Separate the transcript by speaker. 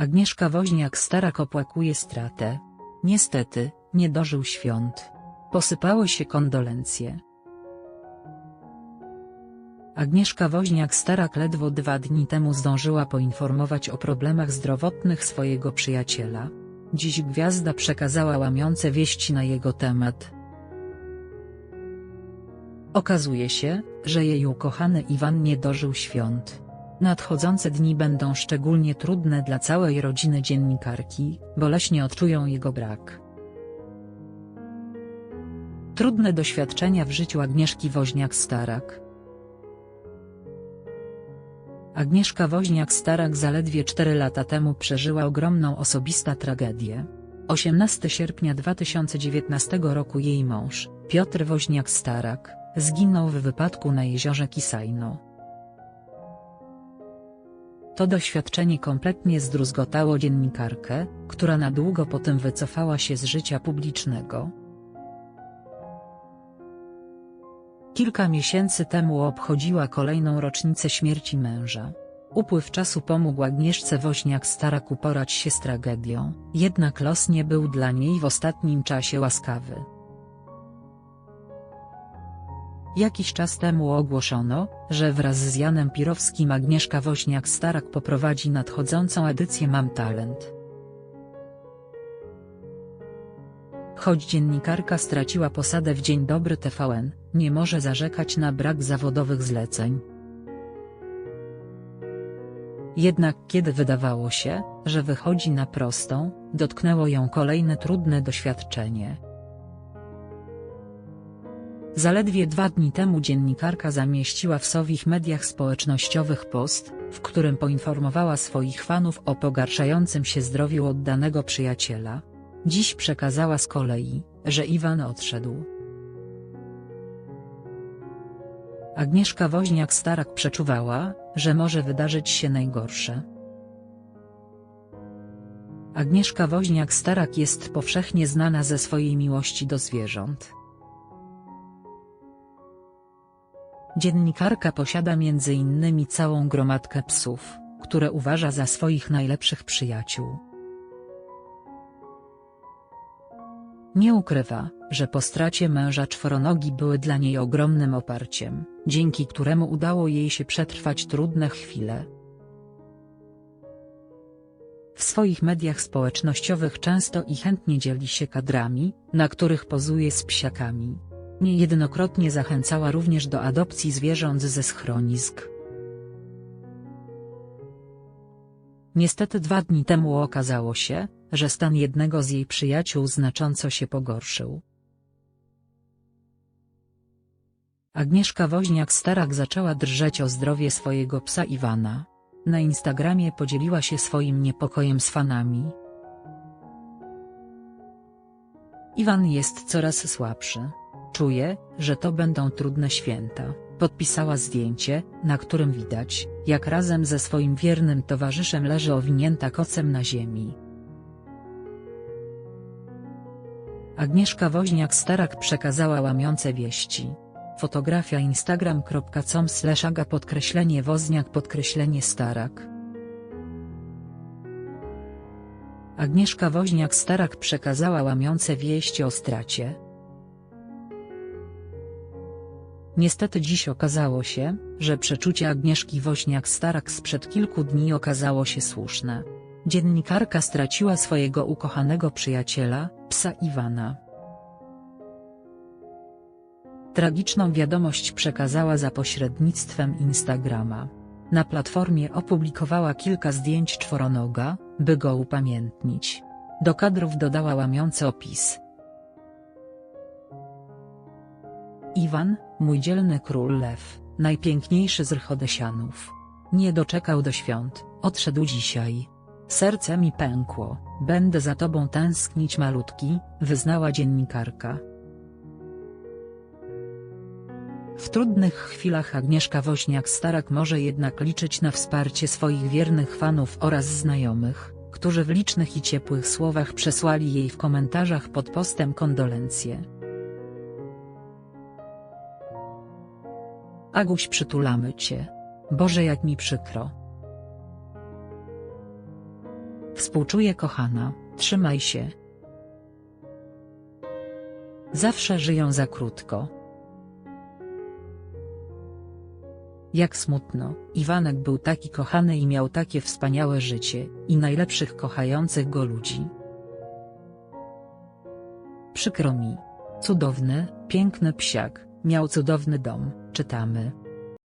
Speaker 1: Agnieszka Woźniak-Starak opłakuje stratę. Niestety, nie dożył świąt. Posypały się kondolencje. Agnieszka Woźniak-Starak ledwo dwa dni temu zdążyła poinformować o problemach zdrowotnych swojego przyjaciela. Dziś gwiazda przekazała łamiące wieści na jego temat. Okazuje się, że jej ukochany Iwan nie dożył świąt. Nadchodzące dni będą szczególnie trudne dla całej rodziny dziennikarki, boleśnie odczują jego brak. Trudne doświadczenia w życiu Agnieszki Woźniak-Starak. Agnieszka Woźniak-Starak zaledwie 4 lata temu przeżyła ogromną osobista tragedię. 18 sierpnia 2019 roku jej mąż, Piotr Woźniak-Starak, zginął w wypadku na jeziorze Kisajno. To doświadczenie kompletnie zdruzgotało dziennikarkę, która na długo potem wycofała się z życia publicznego. Kilka miesięcy temu obchodziła kolejną rocznicę śmierci męża. Upływ czasu pomógł Agnieszce Woźniak-Starak uporać się z tragedią, jednak los nie był dla niej w ostatnim czasie łaskawy. Jakiś czas temu ogłoszono, że wraz z Janem Pirowskim Agnieszka Woźniak-Starak poprowadzi nadchodzącą edycję Mam Talent. Choć dziennikarka straciła posadę w Dzień Dobry TVN, nie może zarzekać na brak zawodowych zleceń. Jednak kiedy wydawało się, że wychodzi na prostą, dotknęło ją kolejne trudne doświadczenie. Zaledwie dwa dni temu dziennikarka zamieściła w sowich mediach społecznościowych post, w którym poinformowała swoich fanów o pogarszającym się zdrowiu oddanego przyjaciela. Dziś przekazała z kolei, że Iwan odszedł. Agnieszka Woźniak-Starak przeczuwała, że może wydarzyć się najgorsze. Agnieszka Woźniak-Starak jest powszechnie znana ze swojej miłości do zwierząt. Dziennikarka posiada między innymi całą gromadkę psów, które uważa za swoich najlepszych przyjaciół. Nie ukrywa, że po stracie męża czworonogi były dla niej ogromnym oparciem, dzięki któremu udało jej się przetrwać trudne chwile. W swoich mediach społecznościowych często i chętnie dzieli się kadrami, na których pozuje z psiakami. Niejednokrotnie zachęcała również do adopcji zwierząt ze schronisk. Niestety dwa dni temu okazało się, że stan jednego z jej przyjaciół znacząco się pogorszył. Agnieszka Woźniak-Starak zaczęła drżeć o zdrowie swojego psa Iwana. Na Instagramie podzieliła się swoim niepokojem z fanami. Iwan jest coraz słabszy. Czuję, że to będą trudne święta. Podpisała zdjęcie, na którym widać, jak razem ze swoim wiernym towarzyszem leży owinięta kocem na ziemi. Agnieszka Woźniak-Starak przekazała łamiące wieści. Fotografia instagram.com aga podkreślenie Woźniak podkreślenie Starak. Agnieszka Woźniak-Starak przekazała łamiące wieści o stracie. Niestety dziś okazało się, że przeczucie Agnieszki Woźniak-Starak sprzed kilku dni okazało się słuszne. Dziennikarka straciła swojego ukochanego przyjaciela, psa Iwana. Tragiczną wiadomość przekazała za pośrednictwem Instagrama. Na platformie opublikowała kilka zdjęć czworonoga, by go upamiętnić. Do kadrów dodała łamiący opis. Iwan, mój dzielny król lew, najpiękniejszy z Rchodesianów. Nie doczekał do świąt, odszedł dzisiaj. Serce mi pękło, będę za tobą tęsknić malutki, wyznała dziennikarka. W trudnych chwilach Agnieszka Woźniak-Starak może jednak liczyć na wsparcie swoich wiernych fanów oraz znajomych, którzy w licznych i ciepłych słowach przesłali jej w komentarzach pod postem kondolencje. Aguś przytulamy cię. Boże jak mi przykro. Współczuję kochana, trzymaj się. Zawsze żyją za krótko. Jak smutno, Iwanek był taki kochany i miał takie wspaniałe życie, i najlepszych kochających go ludzi. Przykro mi. Cudowny, piękny psiak, miał cudowny dom, czytamy.